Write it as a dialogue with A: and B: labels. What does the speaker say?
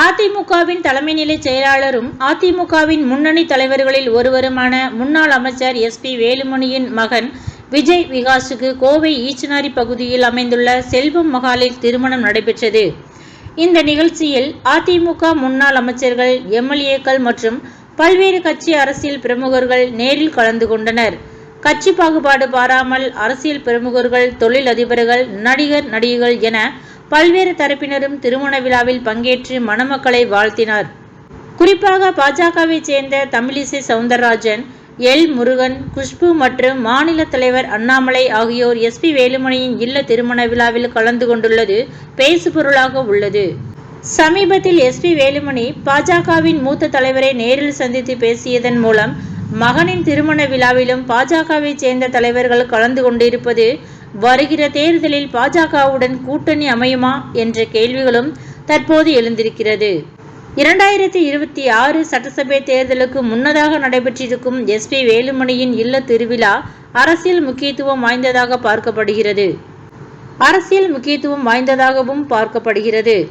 A: அதிமுகவின் தலைமை நிலை செயலாளரும் அதிமுகவின் முன்னணி தலைவர்களில் ஒருவருமான முன்னாள் அமைச்சர் எஸ் பி வேலுமணியின் மகன் விஜய் விகாஸுக்கு கோவை ஈச்சனாரி பகுதியில் அமைந்துள்ள செல்வம் மகாலில் திருமணம் நடைபெற்றது. இந்த நிகழ்ச்சியில் அதிமுக முன்னாள் அமைச்சர்கள் எம்எல்ஏக்கள் மற்றும் பல்வேறு கட்சி அரசியல் பிரமுகர்கள் நேரில் கலந்து கொண்டனர். கட்சி பாகுபாடு பாராமல் அரசியல் பிரமுகர்கள் தொழில் அதிபர்கள் நடிகர் நடிகைகள் என பல்வேறு தரப்பினரும் திருமண விழாவில் பங்கேற்று மணமக்களை வாழ்த்தினார். குறிப்பாக பாஜகவை சேர்ந்த தமிழிசை சவுந்தரராஜன் எல். முருகன் குஷ்பு மற்றும் மாநில தலைவர் அண்ணாமலை ஆகியோர் எஸ்பி வேலுமணியின் இல்ல திருமண விழாவில் கலந்து கொண்டுள்ளது பேசுபொருளாக உள்ளது. சமீபத்தில் எஸ்பி வேலுமணி பாஜகவின் மூத்த தலைவரை நேரில் சந்தித்து பேசியதன் மூலம் மகனின் திருமண விழாவிலும் பாஜகவை சேர்ந்த தலைவர்கள் கலந்து கொண்டிருப்பது வருகிற தேர்தலில் பாஜகவுடன் கூட்டணி அமையுமா என்ற கேள்விகளும் தற்போது எழுந்திருக்கிறது. இரண்டாயிரத்தி இருபத்தி ஆறு சட்டசபை தேர்தலுக்கு முன்னதாக நடைபெற்றிருக்கும் எஸ்பி வேலுமணியின் இல்ல திருவிழா அரசியல் முக்கியத்துவம் வாய்ந்ததாக பார்க்கப்படுகிறது. அரசியல் முக்கியத்துவம் வாய்ந்ததாகவும் பார்க்கப்படுகிறது.